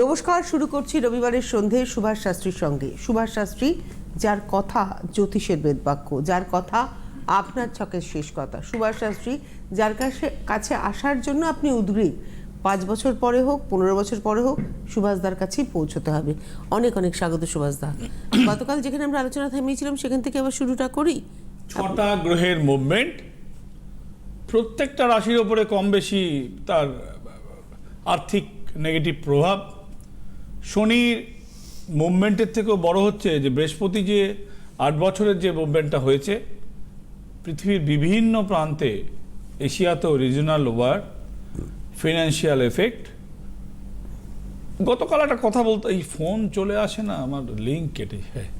নমস্কার, শুরু করছি রবিবারের সন্ধে সুভাষ শাস্ত্রীর সঙ্গে। সুভাষ শাস্ত্রী, যার কথা জ্যোতিষের বেদবাক্য, যার কথা আপনার ছকের শেষ কথা। সুভাষ শাস্ত্রী, যার কাছে কাছে আসার জন্য আপনি উদ্গ্রীব। পাঁচ বছর পরে হোক, পনেরো বছর পরে হোক, সুভাষদার কাছেই পৌঁছতে হবে। অনেক অনেক স্বাগত সুভাষদা। গতকাল যেখানে আমরা আলোচনা থামিয়েছিলাম, সেখান থেকে আবার শুরুটা করি। ছটা গ্রহের মুভমেন্ট প্রত্যেকটা রাশির ওপরে কম বেশি তার আর্থিক নেগেটিভ প্রভাব শনির মুভমেন্টের থেকেও বড় হচ্ছে যে বৃহস্পতি যে আট বছরের যে মুভমেন্টটা হয়েছে, পৃথিবীর বিভিন্ন প্রান্তে এশিয়াতেও রিজনাল ওয়ার ফিনান্সিয়াল এফেক্ট গতকাল একটা কথা বলতে, এই ফোন চলে আসে না, আমার লিঙ্ক কেটে যায়।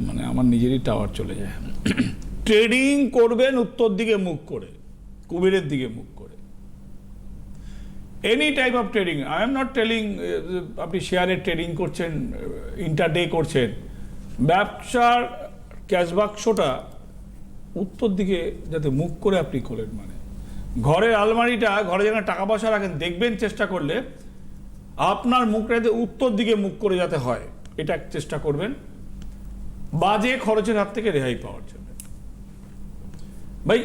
মানে আমার নিজেরই টাওয়ার চলে যায়। ট্রেডিং করবেন উত্তর দিকে মুখ করে, কুবেরের দিকে মুখ করে। Any type of trading I am not telling আপনি শেয়ারের ট্রেডিং করছেন ইন্টারডে করছেন। ব্যবসার ক্যাশ বাক্সটা উত্তর দিকে যাতে মুখ করে আপনি খোলেন মানে। ঘরের আলমারিটা, ঘরে যেন টাকা পয়সা রাখেন, দেখবেন চেষ্টা করলে আপনার মুখটা যাতে উত্তর দিকে মুখ করে যাতে হয়, এটা চেষ্টা করবেন। বাজে খরচের হাত থেকে রেহাই পাওয়ার জন্য। ভাই,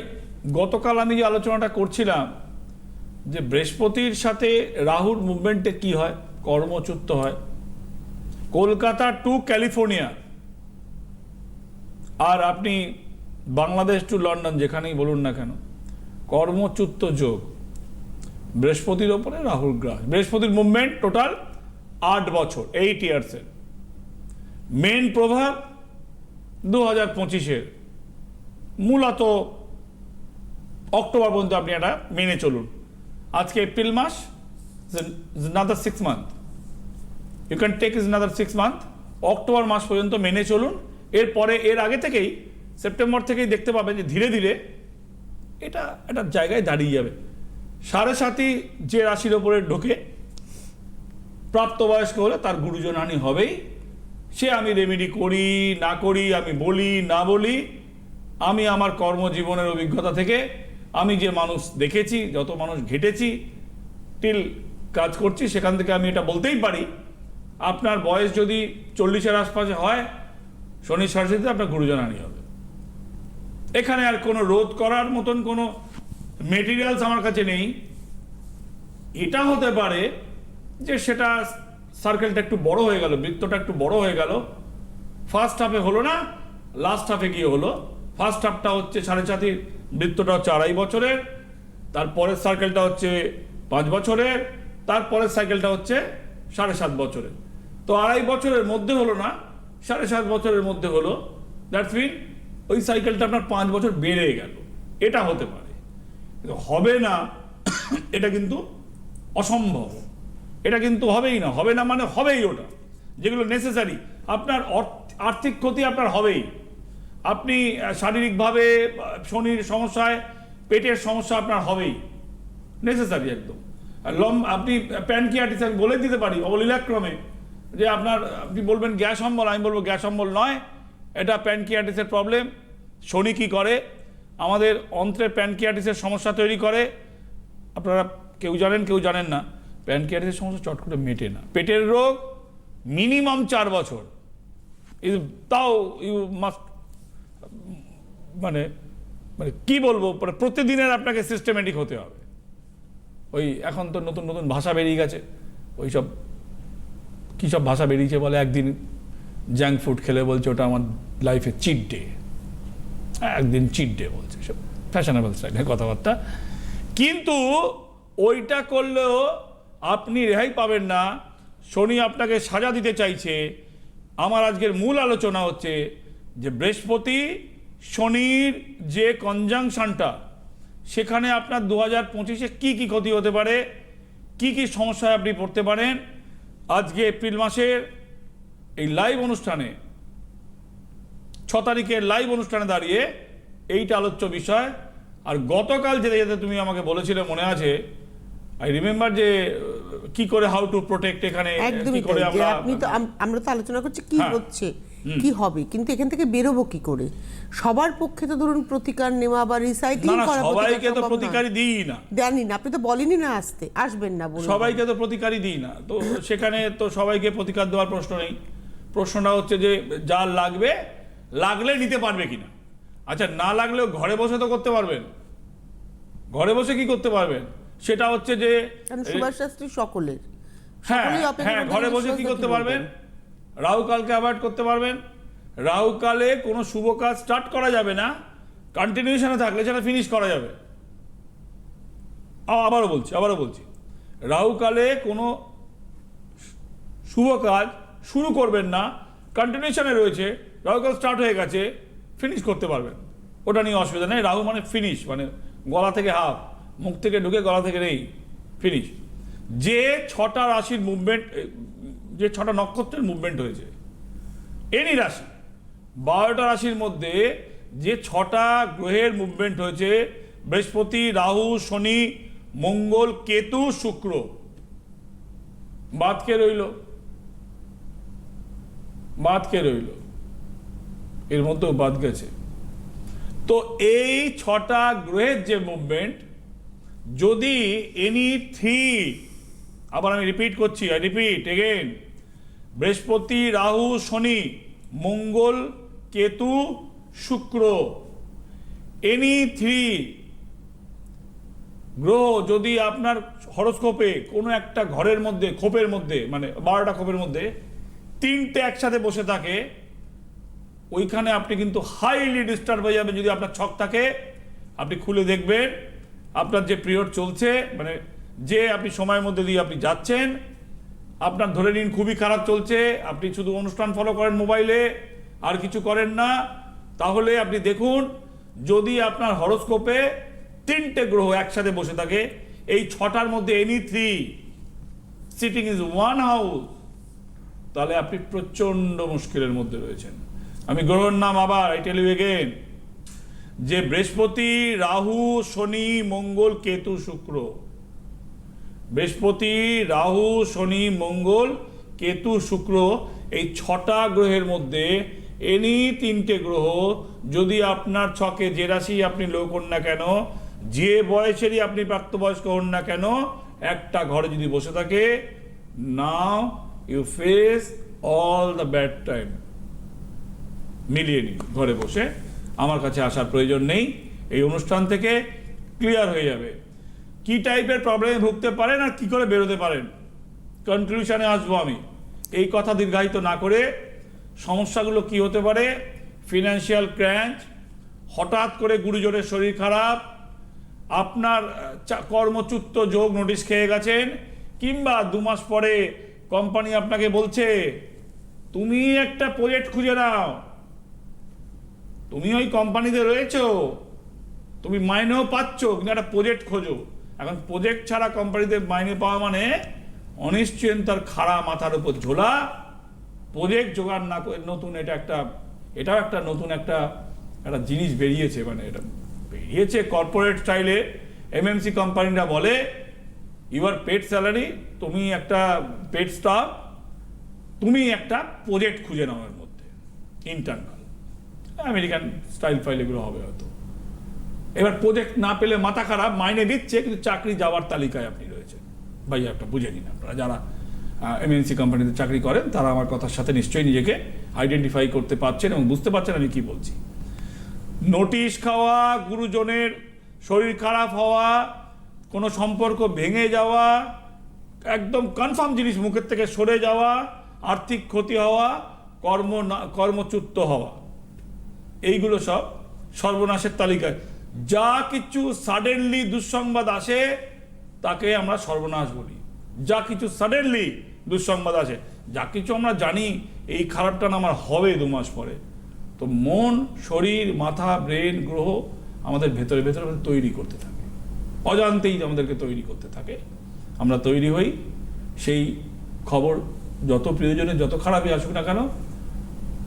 গতকাল আমি যে আলোচনাটা করছিলাম যে বৃহস্পতির সাথে রাহুর মুভমেন্টে কি হয়? কর্মচ্যুত হয়। কলকাতা টু ক্যালিফোর্নিয়া আর আপনি বাংলাদেশ টু লন্ডন যেখানেই বলুন না কেন। কর্মচ্যুত যোগ। বৃহস্পতির ওপরে রাহুল গ্রাস। বৃহস্পতির মুভমেন্ট টোটাল আট বছর এইট ইয়ার্সের মেন প্রভাব দু হাজার পঁচিশের। মূলত অক্টোবর পর্যন্ত আপনি এটা মেনে চলুন। আজকে April mass another six month you can take is another six month October মাস পর্যন্ত মেনে চলুন। এরপরে, এর আগে থেকেই সেপ্টেম্বর থেকেই দেখতে পাবেন যে ধীরে ধীরে এটা একটা জায়গায় দাঁড়িয়ে যাবে। সাড়ে সাতই যে রাশির ওপরে ঢোকে, প্রাপ্তবয়স্ক হলে তার গুরুজনহানি হবেই। সে আমি রেমেডি করি, না করি, আমি বলি, না বলি, আমি আমার কর্মজীবনের অভিজ্ঞতা থেকে আমি যে মানুষ দেখেছি, যত মানুষ ঘেটেছি, টিল কাজ করছি, সেখান থেকে আমি এটা বলতেই পারি। আপনার বয়স যদি চল্লিশের আশপাশে হয়, শনি সরস্বতীতে আপনার গুরুজনহানি হবে। এখানে আর কোনো রোধ করার মতন কোনো মেটেরিয়ালস আমার কাছে নেই। এটা হতে পারে যে সেটা সার্কেলটা একটু বড় হয়ে গেল, বৃত্তটা একটু বড় হয়ে গেল। ফার্স্ট হাফে হলো না লাস্ট হাফে গিয়ে হলো। ফার্স্ট হাফটা হচ্ছে সাড়ে সাতির বৃত্তটা হচ্ছে আড়াই বছরের, তারপরের সার্কেলটা হচ্ছে পাঁচ বছরের, তারপরের সাইকেলটা হচ্ছে সাড়ে সাত বছরের। তো আড়াই বছরের মধ্যে হলো না, সাড়ে সাত বছরের মধ্যে হলো দ্যাটস মিন ওই সাইকেলটা আপনার পাঁচ বছর বেড়ে গেল। এটা হতে পারে। হবে না, এটা কিন্তু অসম্ভব। এটা কিন্তু হবেই না, হবে না মানে হবেই ওটা। যেগুলো নেসেসারি আপনার আর্থিক ক্ষতি আপনার হবেই। আপনি শারীরিকভাবে শনির সমস্যায়, পেটের সমস্যা আপনার হবেই। নেসেসারি একদম। লম, আপনি প্যানকিয়াটিস আমি বলে দিতে পারি, অবলীলাক্রমে, যে আপনার, আপনি বলবেন গ্যাস অম্বল, আমি বলব গ্যাস অম্বল নয়, এটা প্যানকিয়াটিসের প্রবলেম শনি কি করে, আমাদের অন্ত্রের প্যানকিয়াটিসের সমস্যা তৈরি করে, আপনারা কেউ জানেন কেউ জানেন না প্যানকিয়াটিসের সমস্যা চট করে মেটে না। পেটের রোগ মিনিমাম চার বছর। ইউ তাও ইউ মাস্ট মানে মানে কি বলব মানে প্রতিদিনের আপনাকে সিস্টেমেটিক হতে হবে। ওই এখন তো নতুন নতুন ভাষা বেরিয়ে গেছে, ওই সব, কী সব ভাষা বেরিয়েছে বলে? একদিন জাঙ্ক ফুড খেলে বলছে, ওটা আমার লাইফে চিট ডে একদিন চিট ডে বলছে সব। ফ্যাশনেবল স্টাইলের কথাবার্তা। কিন্তু ওইটা করলেও আপনি রেহাই পাবেন না। শনি আপনাকে সাজা দিতে চাইছে। আমার আজকের মূল আলোচনা হচ্ছে যে বৃহস্পতি শনির যে কনজাংশনটা সেখানে আপনার দু হাজার পঁচিশে কী কী ক্ষতি হতে পারে কি কি সমস্যায় আপনি পড়তে পারেন আজকে এপ্রিল মাসের এই লাইভ অনুষ্ঠানে ছ তারিখের লাইভ অনুষ্ঠানে দাঁড়িয়ে এইটা আলোচ্য বিষয় আর গতকাল যেতে যেতে তুমি আমাকে বলেছিলে মনে আছে আই রিমেম্বার যে কি করে হাউ টু প্রোটেক্ট এখানে একদমই কি করে তাই আমরা আপনি তো আমরা তো আলোচনা করছি কি হ্যাঁ। হচ্ছে কি হবে? কিন্তু এখান থেকে বেরোবো কি করে? সবার পক্ষে তো ধরুন প্রতিকার নেওয়া বা রিসাইক্লিং করা সবাইকে তো প্রতিকারই দিই না। দেনই না আপনি তো বলেনই না আসতে আসবেন না বলুন। সবাইকে তো প্রতিকারই দিই না। তো সেখানে তো সবাইকে প্রতিকার দেওয়ার প্রশ্ন নেই। প্রশ্নটা হচ্ছে যে যার লাগবে লাগলে নিতে পারবে কিনা? আচ্ছা না লাগলেও ঘরে বসে তো করতে পারবেন। ঘরে বসে কি করতে পারবেন? সেটা হচ্ছে যে সুভাষ শাস্ত্রী সকলের। হ্যাঁ হ্যাঁ ঘরে বসে কি করতে পারবেন? রাহু কালকে অ্যাভয়েড করতে পারবেন। রাহু কালে কোনো শুভ কাজ স্টার্ট করা যাবে না। কন্টিনিউশনে থাকলে সেটা ফিনিশ করা যাবে। আবারও বলছি আবারও বলছি। রাহু কালে কোনো শুভ কাজ শুরু করবেন না। কন্টিনিউশনে রয়েছে। রাহু কাল স্টার্ট হয়ে গেছে ফিনিশ করতে পারবেন। ওটা নিয়ে অসুবিধা নেই। রাহু মানে ফিনিশ মানে গলা থেকে হাফ, মুখ থেকে ঢুকে গলা থেকে নেই ফিনিশ যে ছটা রাশির মুভমেন্ট যে ছটা নক্ষত্রের মুভমেন্ট হয়েছে। এনি রাশি। বারোটা রাশির মধ্যে যে ছটা গ্রহের মুভমেন্ট হয়েছে, বৃহস্পতি, রাহু, শনি, মঙ্গল, কেতু, শুক্র। বাদ কে রইল? বাদ কে রইল? এর মধ্যেও বাদ গেছে। তো এই ছটা গ্রহের যে মুভমেন্ট যদি এনি থ্রি আবার আমি রিপিট করছি আই রিপিট এগেন বৃহস্পতি, রাহু, শনি, মঙ্গল, কেতু, শুক্র। এনি থ্রি গ্রহ যদি আপনার হরস্কোপে কোনো একটা ঘরের মধ্যে, খোপের মধ্যে মানে বারোটা খোপের মধ্যে তিনটে একসাথে বসে থাকে, ওইখানে আপনি কিন্তু হাইলি ডিস্টার্ব হয়ে যাবেন যদি আপনার ছক থাকে। আপনি খুলে দেখবেন, আপনার যে পিরিয়ড চলছে মানে যে আপনি সময়ের মধ্যে দিয়ে আপনি যাচ্ছেন আপনার ধরে নিন খুবই খারাপ চলছে, আপনি শুধু অনুষ্ঠান ফলো করেন মোবাইলে আর কিছু করেন না, তাহলে আপনি দেখুন, যদি আপনার হরস্কোপে তিনটে গ্রহ একসাথে বসে থাকে, এই ছটার মধ্যে any three sitting is one house তাহলে আপনি প্রচণ্ড মুশকিলের মধ্যে রয়েছেন। আমি গ্রহের নাম আবার আই টেল ইউ এগেন যে বৃহস্পতি, রাহু, শনি, মঙ্গল, কেতু, শুক্র বৃহস্পতি, রাহু, শনি, মঙ্গল, কেতু, শুক্র এই ছটা গ্রহের মধ্যে এনি তিনটে গ্রহ যদি আপনার ছকে যে রাশি আপনি লোক হন না কেন, যে বয়সেরই আপনি প্রাপ্তবয়স্ক হন না কেন, একটা ঘরে যদি বসে থাকে, now you face all the bad time. মিলিয়ে নিন, ঘরে বসে। আমার কাছে আসার প্রয়োজন নেই। এই অনুষ্ঠান থেকে ক্লিয়ার হয়ে যাবে। কি টাইপের প্রবলেমে ভুগতে পারেন আর কি করে বেরোতে পারেন? কনক্লুশনে আসব আমি। এই কথা দীর্ঘায়িত না করে সমস্যাগুলো কি হতে পারে? ফিনান্সিয়াল ক্র্যাঞ্চ হঠাৎ করে গুরুজনের শরীর খারাপ, আপনার কর্মচ্যুত যোগ নোটিশ খেয়ে গেছেন, কিংবা দু মাস পরে কোম্পানি আপনাকে বলছে, তুমি একটা প্রজেক্ট খুঁজে নাও। তুমি ওই কোম্পানিতে রয়েছো। তুমি মাইনেও পাচ্ছ, কিন্তু একটা প্রজেক্ট খোঁজো। এখন প্রজেক্ট ছাড়া কোম্পানিতে মাইনে পাওয়া মানে অনিশ্চয়তার খাড়া মাথার উপর ঝোলা। প্রজেক্ট জোগাড় না করে নতুন এটা একটা, এটাও একটা নতুন একটা একটা জিনিস বেরিয়েছে মানে এটা বেরিয়েছে কর্পোরেট স্টাইলে এমএনসি কোম্পানিরা বলে ইউর পেড স্যালারি তুমি একটা পেড স্টাফ তুমি একটা প্রজেক্ট খুঁজে নাও এর মধ্যে ইন্টারনাল আমেরিকান স্টাইল ফাইল এগুলো হবে হয়তো। এবার প্রজেক্ট না পেলে মাথা খারাপ, মাইনে দিচ্ছে, কিন্তু চাকরি যাওয়ার তালিকায় আপনি রয়েছেন। ভাই, একটা বুঝে নিন আপনারা। যারা এমএনসি কোম্পানিতে চাকরি করেন, তারা আমার কথার সাথে নিশ্চয়ই নিজেকে আইডেন্টিফাই করতে পারছেন এবং বুঝতে পারছেন আমি কি বলছি। নোটিশ খাওয়া, গুরুজনের শরীর খারাপ হওয়া, কোনো সম্পর্ক ভেঙে যাওয়া, একদম কনফার্ম জিনিস মুখের থেকে সরে যাওয়া, আর্থিক ক্ষতি হওয়া, কর্ম কর্মচ্যুত হওয়া, এইগুলো সব সর্বনাশের তালিকায়। যা কিছু সাডেনলি দুঃসংবাদ আসে, তাকে আমরা সর্বনাশ বলি। যা কিছু সাডেনলি দুঃসংবাদ আসে, যা কিছু আমরা জানি, এই খারাপটা আমার হবে দু মাস পরে। তো মন, শরীর, মাথা, ব্রেন, গ্রহ আমাদের ভেতরে ভেতরে তৈরি করতে থাকে। অজান্তেই আমাদেরকে তৈরি করতে থাকে। আমরা তৈরি হই, সেই খবর যত প্রিয়জনের যত খারাপই আসুক না কেন,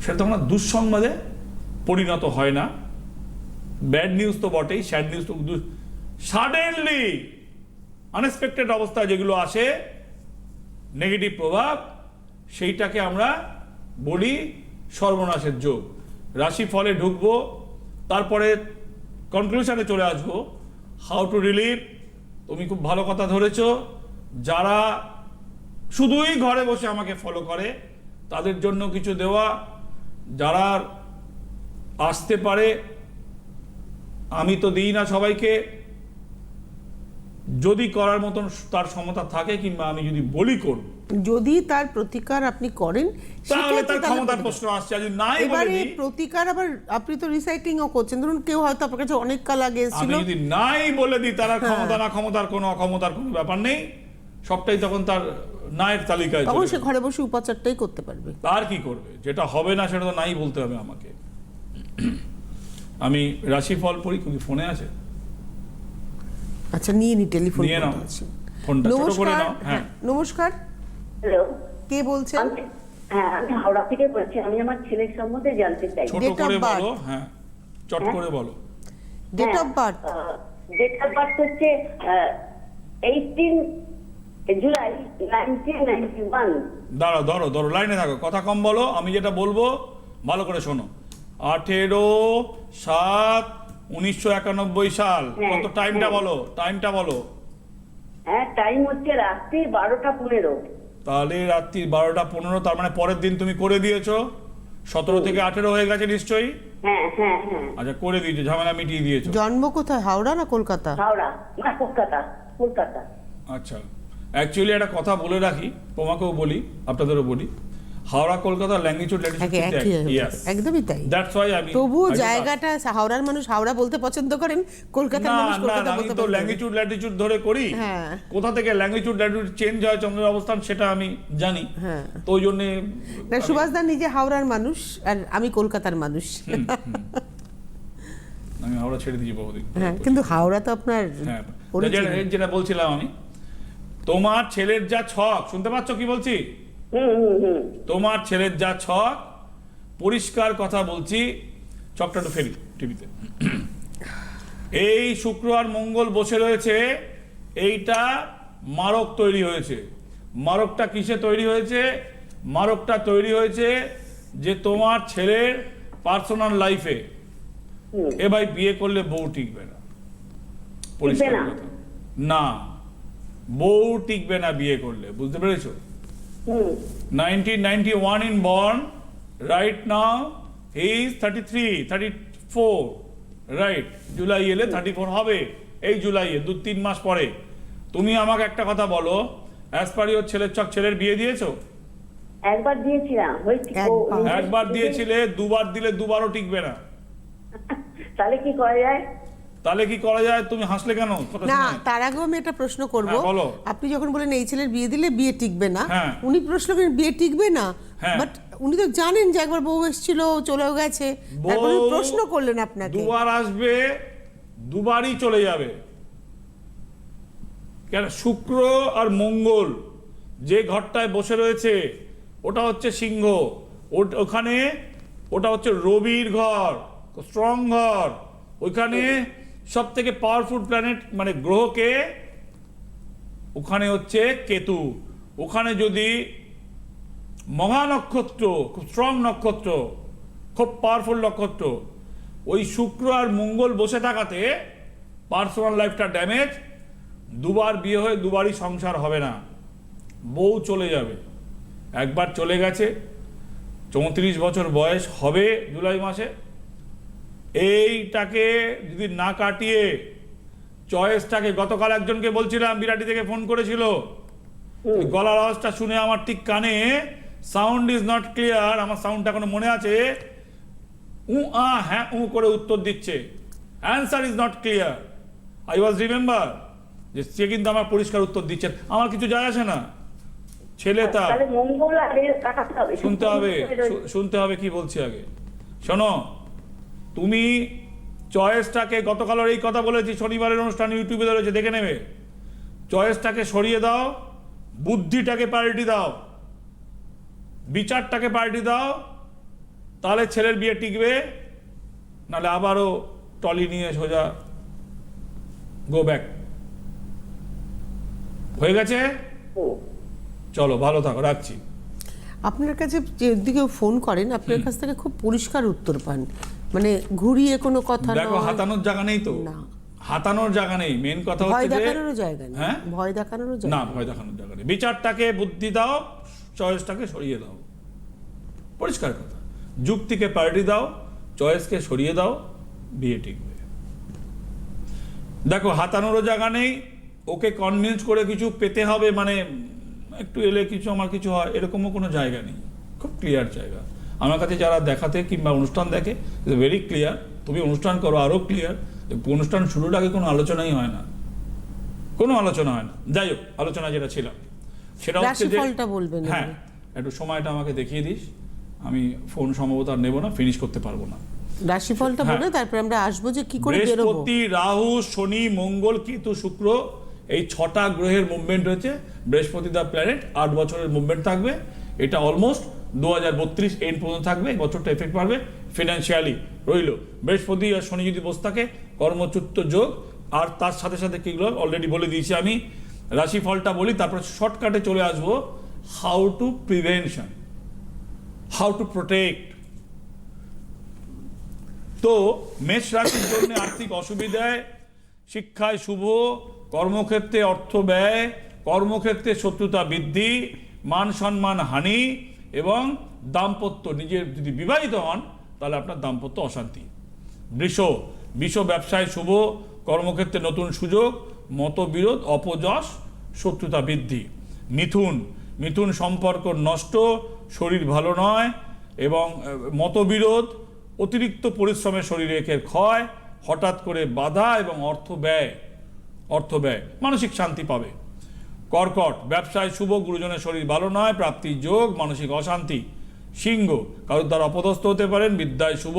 সেটা তখন আর দুঃসংবাদে পরিণত হয় না। ব্যাড নিউজ তো বটেই, স্যাড নিউজ তো সাডেনলি আনএক্সপেক্টেড অবস্থা যেগুলো আসে নেগেটিভ প্রভাব, সেইটাকে আমরা বলি সর্বনাশের যোগ। রাশি ফলে ঢুকবো, তারপরে কনক্লুশনে চলে আসব। হাউ টু রিলিভ তুমি খুব ভালো কথা ধরেছ। যারা শুধুই ঘরে বসে আমাকে ফলো করে, তাদের জন্য কিছু দেওয়া, যারা আসতে পারে আমি তো দিই না সবাইকে। যদি করার মতন তার ক্ষমতা থাকে কিংবা আমি যদি বলি করব যদি তার প্রতিকার আপনি করেন তাহলে তার ক্ষমতার প্রশ্ন আসছে। আর যদি নাই এবারে প্রতিকার আবার আপনি তো রিসাইক্লিংও করছেন। ধরুন কেউ হয়তো আপনার কাছে অনেক কাল আগে এসেছিল। আমি যদি নাই বলে দিই তার হ্যাঁ। ক্ষমতা না ক্ষমতার কোনো অক্ষমতার কোনো ব্যাপার নেই। সবটাই তখন তার নায়ের তালিকায় তখন সে ঘরে বসে উপাচারটাই করতে পারবে। তার কি করবে? যেটা হবে না সেটা তো নাই বলতে হবে আমাকে। আমি রাশিফল পড়ি কিন্তু ফোনে আছে। আচ্ছা নিয়ে নি টেলিফোন নিয়ে নাও। ফোনটা ছোট করে নমস্কার নাও হ্যাঁ হ্যাঁ। নমস্কার। হ্যালো। কে বলছেন? আমি হ্যাঁ আমি হাওড়া থেকে বলছি আমি আমার ছেলের সম্বন্ধে জানতে চাই। ছোট করে বলো হ্যাঁ চট হ্যাঁ? করে বলো। Date of birth date of birth হচ্ছে eighteen July nineteen ninety one দাঁড়াও ধরো ধরো লাইনে থাকো। কথা কম বলো আমি যেটা বলব ভালো করে শোনো। আঠেরো সাত উনিশশো একানব্বই সাল। হ্যাঁ, কত টাইমটা হ্যাঁ। বলো? টাইমটা বলো। হ্যাঁ টাইম হচ্ছে রাত্রি বারোটা পনেরো। তাহলে রাত্রি বারোটা পনেরো তার মানে পরের দিন তুমি করে দিয়েছ। সতেরো থেকে আঠেরো হয়ে গেছে নিশ্চয়ই? হ্যাঁ আচ্ছা করে দিয়েছ ঝামেলা মিটিয়ে দিয়েছ। জন্ম কোথায়? হাওড়া না কলকাতা? হাওড়া না কলকাতা কলকাতা। আচ্ছা। অ্যাকচুয়ালি একটা কথা বলে রাখি তোমাকেও বলি আপনাদেরও বলি। হাওড়া কলকাতা ল্যাঙ্গুয়েজ একে একদমই তাই। দ্যাটস ওয়াই আমি তবুও জায়গাটা হাওড়ার মানুষ হাওড়া বলতে পছন্দ করেন কলকাতার মানুষ কলকাতা বলতে তো। ল্যাঙ্গুয়েজ ল্যাটিটিউড ধরে করি। হ্যাঁ। কোথা থেকে ল্যাঙ্গুয়েজ ল্যাটিটিউড চেঞ্জ হয় চন্দ্রের অবস্থান সেটা আমি জানি। হ্যাঁ। তো ওই জন্যে না সুভাষ দা নিজে হাওড়ার মানুষ আর আমি কলকাতার মানুষ। আমি হাওড়া ছেড়ে দিয়েছি বহুদিন। হ্যাঁ কিন্তু হাওড়া তো আপনার হ্যাঁ। যেটা- বলছিলাম আমি তোমার ছেলের যা ছক শুনতে পাচ্ছ কি বলছি? তোমার ছেলের যা ছক পরিষ্কার কথা বলছি ছকটা একটু ফেরি টিভিতে। এই শুক্র আর মঙ্গল বসে রয়েছে এইটা মারক তৈরি হয়েছে। মারকটা কিসে তৈরি হয়েছে? মারকটা তৈরি হয়েছে যে তোমার ছেলের পার্সোনাল লাইফে। এ ভাই বিয়ে করলে বউ টিকবে না। পরিষ্কার না? কথা। না। বউ টিকবে না বিয়ে করলে বুঝতে পেরেছ? 1991 in born. Right now he is 33 34 right July এলে 34 হবে। এই জুলাইয়ে দু তিন মাস পরে। তুমি আমাকে একটা কথা বলো। অ্যাজ পার ইওর ছেলের চক ছেলের বিয়ে দিয়েছ? একবার দিয়েছিলাম। একবার। একবার দিয়েছিলে দুবার দিলে দুবারও টিকবে না। তাহলে কি করা যায়? তাহলে কি করা যায়? তুমি হাসলে কেন? না তার আগেও আমি একটা প্রশ্ন করব। হ্যাঁ, আপনি যখন বলেন এই ছেলের বিয়ে দিলে বিয়ে টিকবে না হ্যাঁ। উনি প্রশ্ন করেন বিয়ে টিকবে না? হ্যাঁ। বাট উনি তো জানেন যে একবার বউ এসেছিল চলেও গেছে। বউ প্রশ্ন করলেন আপনাকে। দুবার আসবে দুবারই চলে যাবে। কেন? শুক্র আর মঙ্গল যে ঘরটায় বসে রয়েছে ওটা হচ্ছে সিংহ। ওখানে ওটা হচ্ছে রবির ঘর স্ট্রং ঘর। ওইখানে সব থেকে পাওয়ারফুল প্ল্যানেট মানে গ্রহকে, ওখানে হচ্ছে কেতু। ওখানে যদি মহা নক্ষত্র, খুব স্ট্রং নক্ষত্র, খুব পাওয়ারফুল নক্ষত্র, ওই শুক্র আর মঙ্গল বসে থাকাতে পার্সোনাল লাইফটা ড্যামেজ দুবার বিয়ে হয়ে দুবারই সংসার হবে না। বউ চলে যাবে। একবার চলে গেছে, চৌত্রিশ বছর বয়স হবে জুলাই মাসে। এইটাকে যদি না কাটিয়ে চয়েসটাকে গতকাল একজনকে বলছিলাম বিরাটি থেকে ফোন করেছিল। গলার আওয়াজটা শুনে আমার ঠিক কানে সাউন্ড ইজ নট ক্লিয়ার আমার সাউন্ডটা এখনও মনে আছে। উ আ হ্যাঁ উ করে উত্তর দিচ্ছে। Answer is not clear I was remember যে সে কিন্তু আমার পরিষ্কার উত্তর দিচ্ছেন। আমার কিছু যায় আসে না। ছেলে তার কাটাতে হবে। শুনতে হবে। শুনতে হবে কি বলছি আগে। শোনো তুমি চয়েসটাকে গতকালের এই কথা বলেছি শনিবারের অনুষ্ঠান ইউটিউবে রয়েছে দেখে নেবে। চয়েসটাকে সরিয়ে দাও বুদ্ধিটাকে প্রায়োরিটি দাও বিচারটাকে প্রায়োরিটি দাও তাহলে ছেলের বিয়ে টিকবে নাহলে আবারও টলি নিয়ে সোজা গো ব্যাক হয়ে গেছে। চলো ভালো থাকো রাখছি। আপনার কাছে যদি কেউ ফোন করেন আপনার কাছ থেকে খুব পরিষ্কার উত্তর পান। মানে ঘুরিয়ে কোনো কথা দেখো হাতানোর জায়গা নেই তো। না। হাতানোর জায়গা নেই। মেন কথা হচ্ছে যে দেখানোরও জায়গা নেই। হ্যাঁ? ভয় দেখানোরও না জায়গা নেই। ভয় দেখানোর জায়গা নেই। বিচারটাকে বুদ্ধি দাও চয়েসটাকে সরিয়ে দাও। পরিষ্কার কথা। যুক্তিকে পাল্টি দাও চয়েসকে সরিয়ে দাও বিয়ে টিকবে দেখো হাতানোরও জায়গা নেই। ওকে কনভিন্স করে কিছু পেতে হবে মানে একটু এলে কিছু আমার কিছু হয় এরকমও কোনো জায়গা নেই। খুব ক্লিয়ার জায়গা। আমার কাছে যারা দেখাতে কিংবা অনুষ্ঠান দেখে ইটস ভেরি ক্লিয়ার তুমি অনুষ্ঠান করো আরও ক্লিয়ার অনুষ্ঠান শুরুর আগে কোনো আলোচনাই হয় না। কোনো আলোচনা হয় না। যাই হোক আলোচনা যেটা ছিলাম সেটা হচ্ছে যে হ্যাঁ একটু সময়টা আমাকে দেখিয়ে দিস। আমি ফোন সম্ভবত আর নেব না ফিনিশ করতে পারব না। রাশিফলটা হ্যাঁ। বলে তারপরে আমরা আসব যে কি করে বেরোবো। বৃহস্পতি রাহু শনি মঙ্গল কেতু শুক্র এই ছটা গ্রহের মুভমেন্ট রয়েছে বৃহস্পতি দা প্ল্যানেট আট বছরের মুভমেন্ট থাকবে। এটা অলমোস্ট দু হাজার বত্রিশ এন্ড পর্যন্ত থাকবে বছরটা এফেক্ট পারবে ফিনান্সিয়ালি রইল। বৃহস্পতি আর শনি যদি বসে থাকে, কর্মচ্যুত যোগ, আর তার সাথে সাথে কিগুলো অলরেডি বলে দিয়েছি আমি, রাশিফলটা বলি, তারপরে শর্টকাটে চলে আসব how to prevention how to protect তো মেষ রাশির জন্য আর্থিক অসুবিধায়, শিক্ষায় শুভ, কর্মক্ষেত্রে অর্থ ব্যয়, কর্মক্ষেত্রে শত্রুতা বৃদ্ধি, মান সম্মান হানি এবং দাম্পত্য, নিজের যদি বিবাহিত হন, তাহলে আপনার দাম্পত্য অশান্তি। বৃষ, বিষ ব্যবসায় শুভ, কর্মক্ষেত্রে নতুন সুযোগ, মতবিরোধ, অপযশ, শত্রুতা বৃদ্ধি। মিথুন মিথুন সম্পর্ক নষ্ট, শরীর ভালো নয় এবং মতবিরোধ, অতিরিক্ত পরিশ্রমে শরীরের ক্ষয়, হঠাৎ করে বাধা এবং অর্থ ব্যয় অর্থ ব্যয়, মানসিক শান্তি পাবে। কর্কট। ব্যবসায় শুভ, গুরুজনের শরীর ভালো নয়, প্রাপ্তির যোগ, মানসিক অশান্তি। সিংহ, কারোর দ্বারা অপদস্থ হতে পারেন, বিদ্যায় শুভ,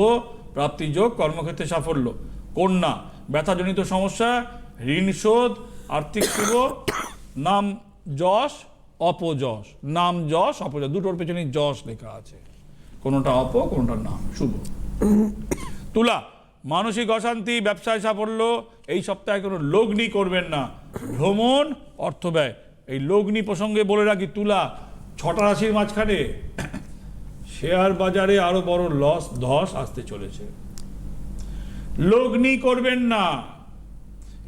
প্রাপ্তির যোগ, কর্মক্ষেত্রে সাফল্য। কন্যা, ব্যথাজনিত সমস্যা, ঋণ শোধ, আর্থিক শুভ, নাম যশ, অপযশ। নাম যশ, অপযশ, দুটোর পেছনে যশ লেখা আছে। কোনোটা অপ, কোনোটা নাম, শুভ। তুলা, মানসিক অশান্তি, ব্যবসায় সাফল্য, এই সপ্তাহে কোনো লগ্নি করবেন না। ভ্রমণ, অর্থ ব্যয়। এই লগ্নি প্রসঙ্গে বলে রাখি, তুলা ছটা রাশির মাঝখানে শেয়ার বাজারে আরও বড় লস ধস আসতে চলেছে। লগ্নি করবেন না।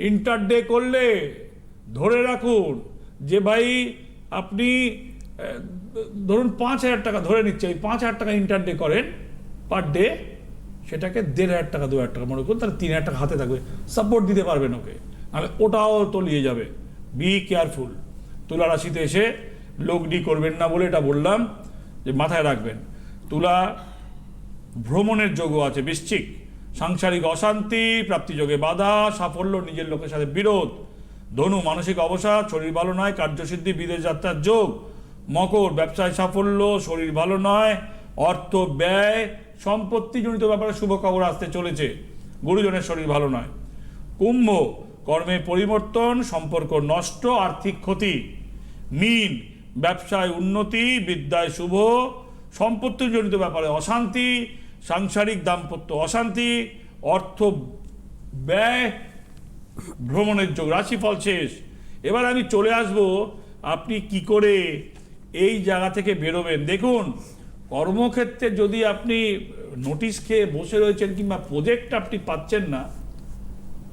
ইন্টারডে করলে ধরে রাখুন যে ভাই আপনি ধরুন পাঁচ হাজার টাকা ধরে নিচ্ছে, এই পাঁচ হাজার টাকা ইন্টারডে করেন পার ডে সেটাকে দেড় হাজার টাকা, দু হাজার টাকা মনে করুন, তাহলে তিন হাজার টাকা হাতে থাকবে। সাপোর্ট দিতে পারবেন ওকে, নাহলে ওটাও তলিয়ে যাবে। বি কেয়ারফুল তুলা রাশিতে এসে লগ্নি করবেন না বলে এটা বললাম, যে মাথায় রাখবেন। তুলা ভ্রমণের যোগও আছে, বৃশ্চিক। সাংসারিক অশান্তি প্রাপ্তিযোগে বাধা, সাফল্য, নিজের লোকের সাথে বিরোধ। ধনু মানসিক অবসাদ, শরীর ভালো নয়, কার্যসিদ্ধি, বিদেশ যাত্রার যোগ। মকর, ব্যবসায় সাফল্য, শরীর ভালো নয়, অর্থ ব্যয় সম্পত্তি সম্পত্তিজনিত ব্যাপারে শুভ খবর আসতে চলেছে। গুরুজনের শরীর ভালো নয়। কুম্ভ, কর্মে পরিবর্তন, সম্পর্ক নষ্ট, আর্থিক ক্ষতি। মিন, ব্যবসায় উন্নতি, বিদ্যায় শুভ, সম্পত্তিজনিত ব্যাপারে অশান্তি, সাংসারিক দাম্পত্য অশান্তি, অর্থ ব্যয়, ভ্রমণের যোগ, রাশিফল শেষ। এবার আমি চলে আসব, আপনি কি করে এই জায়গা থেকে বেরোবেন? দেখুন, কর্মক্ষেত্রে যদি আপনি নোটিশ খেয়ে বসে রয়েছেন কিংবা প্রজেক্ট আপনি পাচ্ছেন না,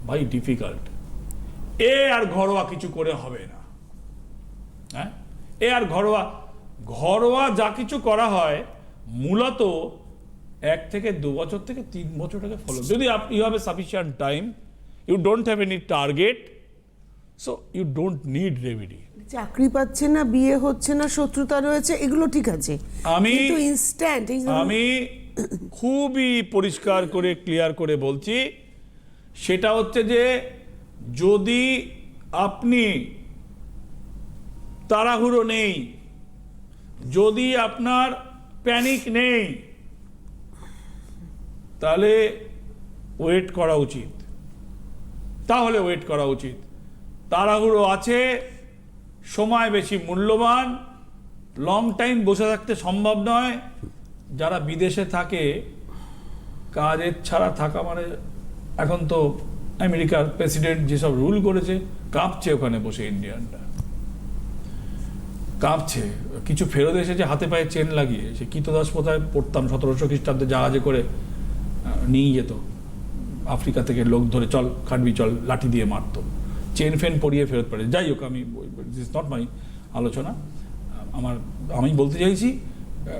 ভাই ডিফিকাল্ট এ আর ঘরোয়া কিছু করে হবে না। এ আর ঘরোয়া ঘরোয়া যা কিছু করা হয় মূলত এক থেকে দু বছর থেকে তিন বছর টাকা ফলো যদি আপনি you have a sufficient time you don't have any target so you don't need remedy চাকরি পাচ্ছে না বিয়ে হচ্ছে না শত্রুতা রয়েছে এগুলো ঠিক আছে। আমি- ইনস্ট্যান্ট আমি খুবই পরিষ্কার করে ক্লিয়ার করে বলছি সেটা হচ্ছে যে যদি আপনি তাড়াহুড়ো নেই। যদি আপনার প্যানিক নেই, তাহলে ওয়েট করা উচিত। তাহলে ওয়েট করা উচিত। তাড়াহুড়ো আছে, সময় বেশি মূল্যবান লং টাইম বসে থাকতে সম্ভব নয়। যারা বিদেশে থাকে, কাজের ছাড়া থাকা মানে এখন তো আমেরিকার প্রেসিডেন্ট যেসব রুল করেছে, কাঁপছে ওখানে বসে ইন্ডিয়ানরা কাঁপছে। কিছু ফেরত এসেছে হাতে পায়ে চেন লাগিয়ে। সে কীতদাস কোথায় পড়তাম, সতেরোশো খ্রিস্টাব্দে জাহাজে করে নিয়ে যেত। আফ্রিকা থেকে লোক ধরে চল, খাটবি চল, লাঠি দিয়ে মারতো। চেন ফেন পরিয়ে ফেরত পারে যাই হোক, আমি দিস নট মাই আলোচনা। আমার, আমি বলতে চাইছি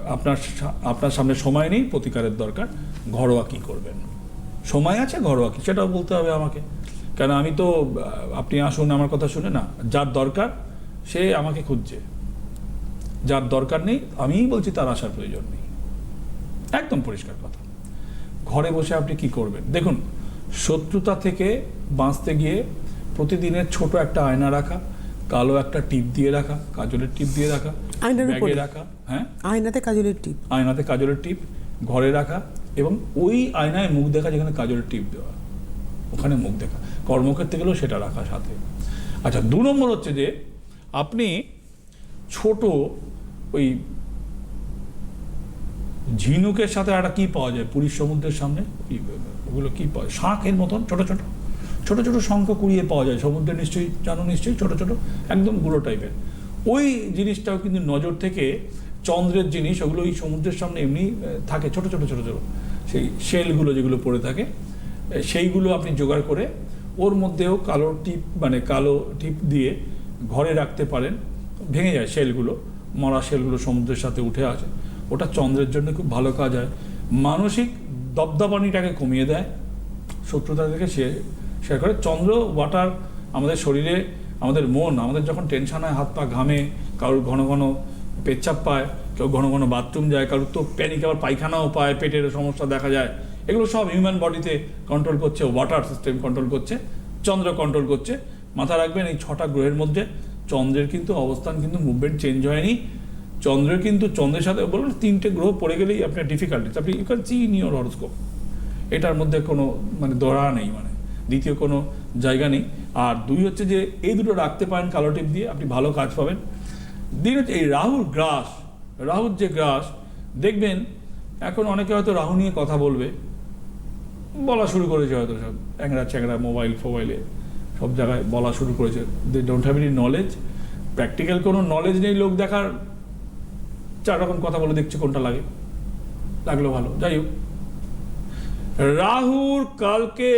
আপনার আপনার সামনে সময় নেই, প্রতিকারের দরকার। ঘরোয়া কি করবেন? সময় আছে ঘরোয়া কী? সেটাও বলতে হবে আমাকে। কেন, আমি তো আপনি আসুন, আমার কথা শুনে না। যার দরকার, সে আমাকে খুঁজছে। যার দরকার নেই আমিই বলছি তার আসার প্রয়োজন নেই। একদম পরিষ্কার কথা। ঘরে বসে আপনি কি করবেন? দেখুন শত্রুতা থেকে বাঁচতে গিয়ে প্রতিদিনের ছোট একটা আয়না রাখা কালো একটা টিপ দিয়ে রাখা কাজলের টিপ দিয়ে রাখা আয়নার উপরে? রাখা হ্যাঁ? আয়নাতে কাজলের টিপ? আয়নাতে কাজলের টিপ ঘরে রাখা এবং ওই আয়নায় মুখ দেখা যেখানে কাজলের টিপ দেওয়া। ওখানে মুখ দেখা। কর্মক্ষেত্রে গেলেও সেটা রাখা সাথে। আচ্ছা দু নম্বর হচ্ছে যে আপনি ছোট ওই ঝিনুকের সাথে একটা কি পাওয়া যায়? পুরীর সমুদ্রের সামনে? ওগুলো কি পাওয়া যায়? শাঁখের মতন, ছোট ছোট। ছোট ছোট শঙ্খ কুড়িয়ে পাওয়া যায়। সমুদ্রে নিশ্চয়ই জানো, নিশ্চয়ই ছোট ছোট, একদম গুঁড়ো টাইপের। ওই জিনিসটাও কিন্তু নজর থেকে চন্দ্রের জিনিস, ওগুলো ওই সমুদ্রের সামনে এমনি থাকে ছোট ছোট ছোট ছোট। সেই শেলগুলো যেগুলো পড়ে থাকে সেইগুলো আপনি জোগাড় করে ওর মধ্যেও কালো টিপ মানে কালো টিপ দিয়ে ঘরে রাখতে পারেন। ভেঙে যায় শেলগুলো। মরা শেলগুলো সমুদ্রের সাথে উঠে আসে। ওটা চন্দ্রের জন্য খুব ভালো কাজ হয়। মানসিক দবদবানিটাকে কমিয়ে দেয়। শত্রুতা থেকে সে শেয়ার করে। চন্দ্র ওয়াটার আমাদের শরীরে, আমাদের মন, আমাদের যখন টেনশন হয়, হাত পা ঘামে, কারোর ঘন ঘন পেচ্ছাপ পায়, কেউ ঘন ঘন বাথরুম যায়, কারোর তো প্যানিক আবার পায়খানাও পায়, পেটের সমস্যা দেখা যায়। এগুলো সব হিউম্যান বডিতে কন্ট্রোল করছে ওয়াটার সিস্টেম কন্ট্রোল করছে, চন্দ্র কন্ট্রোল করছে। মাথা রাখবেন, এই ছটা গ্রহের মধ্যে চন্দ্রের কিন্তু অবস্থান, কিন্তু মুভমেন্ট চেঞ্জ হয়নি। চন্দ্রের কিন্তু, চন্দ্রের সাথে বলুন, তিনটে গ্রহ পড়ে গেলেই আপনার ডিফিকাল্টিস আপনি you can see in your horoscope এটার মধ্যে কোনো মানে দোহরা নেই মানে দ্বিতীয় কোনো জায়গা নেই। আর দুই হচ্ছে যে, এই দুটো রাখতে পারেন কালো টিপ দিয়ে, আপনি ভালো কাজ পাবেন। দিন হচ্ছে, এই রাহুর গ্রাস, রাহুর যে গ্রাস, দেখবেন, এখন অনেকে হয়তো রাহু নিয়ে কথা বলবে। বলা শুরু করেছে হয়তো সব অ্যাংরা চ্যাংরা মোবাইল, ফোবাইলে। সব জায়গায় বলা শুরু করেছে। They don't have any knowledge practical কোনো নলেজ নেই লোক দেখার। চার রকম কথা বলে দেখছে কোনটা লাগে। লাগল ভালো। যাই হোক। রাহুর কালকে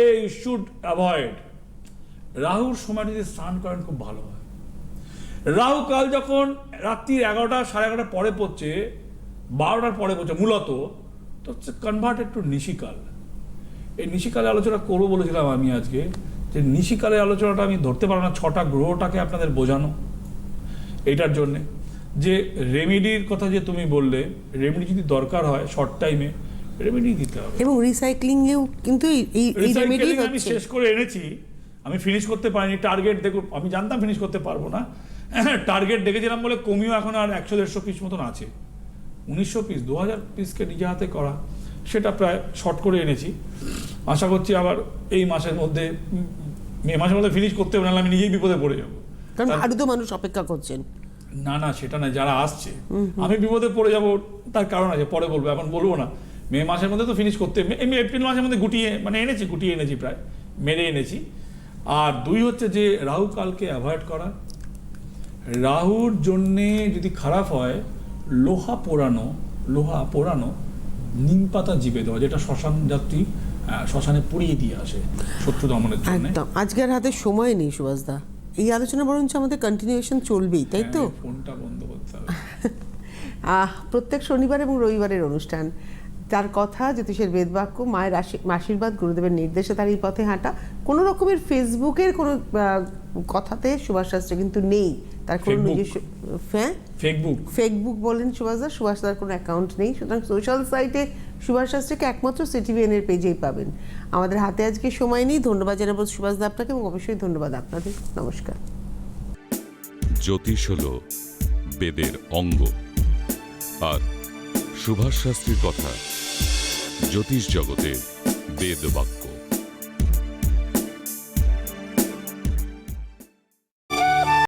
শুড অ্যাভয়েড রাহুর সময় যদি স্নান করেন খুব ভালো হয়। রাহু কাল যখন রাত্রি এগারোটা, সাড়ে এগারোটার পরে পড়ছে, বারোটার পরে পড়ছে মূলত, তো কনভার্টেড টু নিশিকাল। এই নিশিকালে আলোচনা করব বলেছিলাম আমি আজকে। যে নিশিকালের আলোচনাটা আমি ধরতে পারব না ছটা গ্রহটাকে আপনাদের বোঝানো। এইটার জন্যে। যে রেমেডির কথা যে তুমি বললে রেমেডি যদি দরকার হয় শর্ট টাইমে রেমেডি দিতে হবে। এবং রিসাইক্লিংয়েও কিন্তু এই- এই এই রেমেডি আমি শেষ করে এনেছি। আমি ফিনিশ করতে পারিনি। টার্গেট দেখো আমি জানতাম ফিনিশ করতে পারব না। টার্গেট দেখেছিলাম বলে কমিও এখন আর একশো দেড়শো পিস মতন আছে। উনিশশো পিস দু হাজার পিসকে নিজে হাতে করা। সেটা প্রায় শর্ট করে এনেছি। আশা করছি আবার এই মাসের মধ্যে মে মাসের মধ্যে ফিনিশ করতে হবে নাহলে আমি নিজেই বিপদে পড়ে যাব। কারণ তার- আরও তো মানুষ অপেক্ষা করছেন। না না সেটা না যারা আসছে। আমি বিপদে পড়ে যাব তার কারণ আছে পরে বলব এখন বলব না। মে মাসের মধ্যে তো ফিনিশ করতে আমি এপ্রিল মাসের মধ্যে গুটিয়ে মানে এনেছি গুটিয়ে এনেছি প্রায় মেরে এনেছি। আর দুই হচ্ছে যে রাহু কালকে অ্যাভয়েড করা। রাহুর জন্যে যদি খারাপ হয় লোহা পোড়ানো লোহা পোড়ানো নিম পাতা জিবে দেওয়া যেটা শ্মশান যাত্রী শ্মশানে পুড়িয়ে দিয়ে আসে শত্রু দমনের জন্য। একদম। আজকের হাতে সময় নেই সুভাষদা এই আলোচনা বরঞ্চ আমাদের কন্টিনিউশন চলবেই তাই তো? হ্যাঁ, ফোনটা বন্ধ করতে হবে। আহ, প্রত্যেক শনিবার এবং রবিবারের অনুষ্ঠান। তার কথা জ্যোতিষের বেদবাক্য মায়ের আশীর্বাদ গুরুদেবের নির্দেশে তার এই পথে হাঁটা। কোনো রকমের ফেসবুকের কোনো কথাতে সুভাষ শাস্ত্রী কিন্তু নেই। তার কোনো নিজস্ব হ্যাঁ? ফেসবুক ফেসবুক বলেন সুভাষদা সুভাষদার কোনো অ্যাকাউন্ট নেই। সুতরাং সোশ্যাল সাইটে সুভাষ শাস্ত্রীকে একমাত্র সিটিভিএনের পেজেই পাবেন। আমাদের হাতে আজকে সময় নেই। ধন্যবাদ জানাব সুভাষদা আপনাকে এবং অবশ্যই ধন্যবাদ আপনাদের। নমস্কার। জ্যোতিষ হল বেদের অঙ্গ। আর সুভাষ শাস্ত্রীর কথা জ্যোতিষ জগতে বেদ বাক্য।